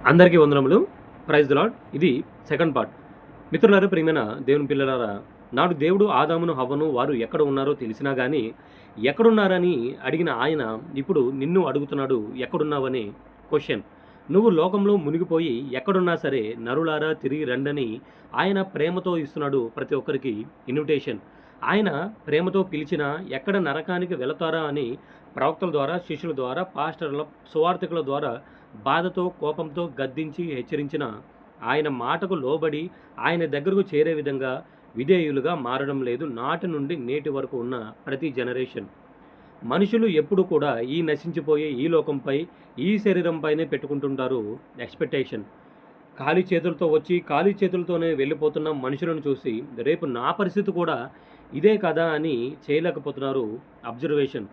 అందరికీ వందనములు. Praise lord ఇది సెకండ్ పార్ట్ మిత్రులారా ప్రియమైన దేవుని పిల్లలారా నాడు దేవుడు ఆదామును హవ్వను వారు ఎక్కడ ఉన్నారో తెలిసినా కానీ ఎక్కడున్నారని అడిగిన ఆయన ఇప్పుడు నిన్ను అడుగుతున్నాడు ఎక్కడున్నావని క్వశ్చన్ నువ్వు లోకంలో మునిగిపోయి ఎక్కడున్నా సరే నరులారా తిరిగి రండని ఆయన ప్రేమతో ఇస్తున్నాడు ప్రతి ఒక్కరికి ఇన్విటేషన్ ఆయన ప్రేమతో పిలిచిన ఎక్కడ నరకానికి వెళతారా అని ప్రవక్తల ద్వారా శిష్యుల ద్వారా పాస్టర్ల సువార్థికుల ద్వారా బాధతో కోపంతో గద్దించి హెచ్చరించిన ఆయన మాటకు లోబడి ఆయన దగ్గరకు చేరే విధంగా విధేయులుగా మారడం లేదు. నాటి నుండి నేటి వరకు ఉన్న ప్రతి జనరేషన్. మనుషులు ఎప్పుడు కూడా ఈ నశించిపోయే ఈ లోకంపై ఈ శరీరంపైనే పెట్టుకుంటుంటారు ఎక్స్పెక్టేషన్. ఖాళీ చేతులతో వచ్చి ఖాళీ చేతులతోనే వెళ్ళిపోతున్న మనుషులను చూసి రేపు నా పరిస్థితి కూడా ఇదే కదా అని చేయలేకపోతున్నారు అబ్జర్వేషన్.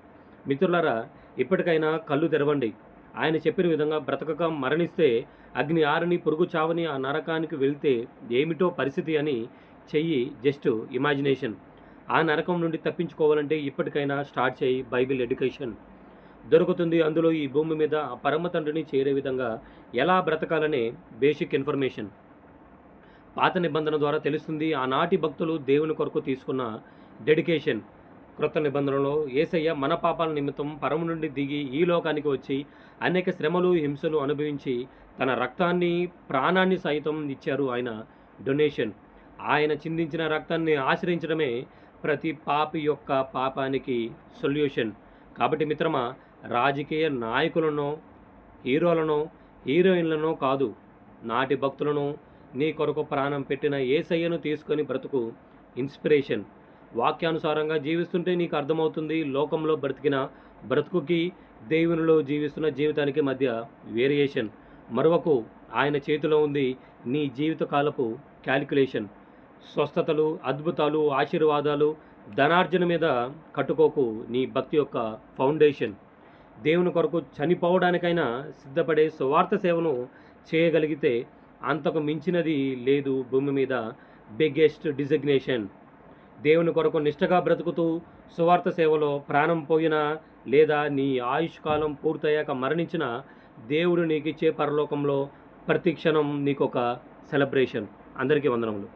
మిత్రులారా ఇప్పటికైనా కళ్ళు తెరవండి. ఆయన చెప్పిన విధంగా బ్రతకక మరణిస్తే అగ్ని ఆరని పురుగు చావని ఆ నరకానికి వెళ్తే ఏమిటో పరిస్థితి అని చెయ్యి జస్ట్ ఇమాజినేషన్. ఆ నరకం నుండి తప్పించుకోవాలంటే ఇప్పటికైనా స్టార్ట్ చేయి బైబిల్ ఎడ్యుకేషన్. దొరుకుతుంది అందులో ఈ భూమి మీద ఆ పరమ తండ్రిని చేరే విధంగా ఎలా బ్రతకాలనే బేసిక్ ఇన్ఫర్మేషన్. పాత నిబంధన ద్వారా తెలుస్తుంది ఆనాటి భక్తులు దేవుని కొరకు తీసుకున్న డెడికేషన్. క్రొత్త నిబంధనలో ఏసయ్య మన పాపాల నిమిత్తం పరము నుండి దిగి ఈ లోకానికి వచ్చి అనేక శ్రమలు హింసలు అనుభవించి తన రక్తాన్ని ప్రాణాన్ని సైతం ఇచ్చారు ఆయన డొనేషన్. ఆయన చిందించిన రక్తాన్ని ఆశ్రయించడమే ప్రతి పాపి యొక్క పాపానికి సొల్యూషన్. కాబట్టి మిత్రమా రాజకీయ నాయకులను హీరోలను హీరోయిన్లను కాదు నాటి భక్తులను నీ కొరకు ప్రాణం పెట్టిన ఏసయ్యను తీసుకొని బ్రతుకు ఇన్స్పిరేషన్. వాక్యానుసారంగా జీవిస్తుంటే నీకు అర్థమవుతుంది లోకంలో బ్రతికిన బ్రతుకుకి దేవునిలో జీవిస్తున్న జీవితానికి మధ్య వేరియేషన్ మరొకకు ఆయన చేతిలో ఉంది నీ జీవితకాలపు క్యాలిక్యులేషన్ స్వస్థతలు అద్భుతాలు ఆశీర్వాదాలు ధనార్జన మీద కట్టుకోకు నీ భక్తి యొక్క ఫౌండేషన్ దేవుని కొరకు చనిపోవడానికైనా సిద్ధపడే సువార్త సేవను చేయగలిగితే అంతకు మించినది లేదు భూమి మీద బిగ్గెస్ట్ డిజిగ్నేషన్ దేవుని కొరకు నిష్టగా బ్రతుకుతూ సువార్త సేవలో ప్రాణం పోయినా లేదా నీ ఆయుష్ కాలం పూర్తయ్యాక మరణించిన దేవుడు నీకిచ్చే పరలోకంలో ప్రతి క్షణం నీకొక సెలబ్రేషన్ అందరికీ వందనములు.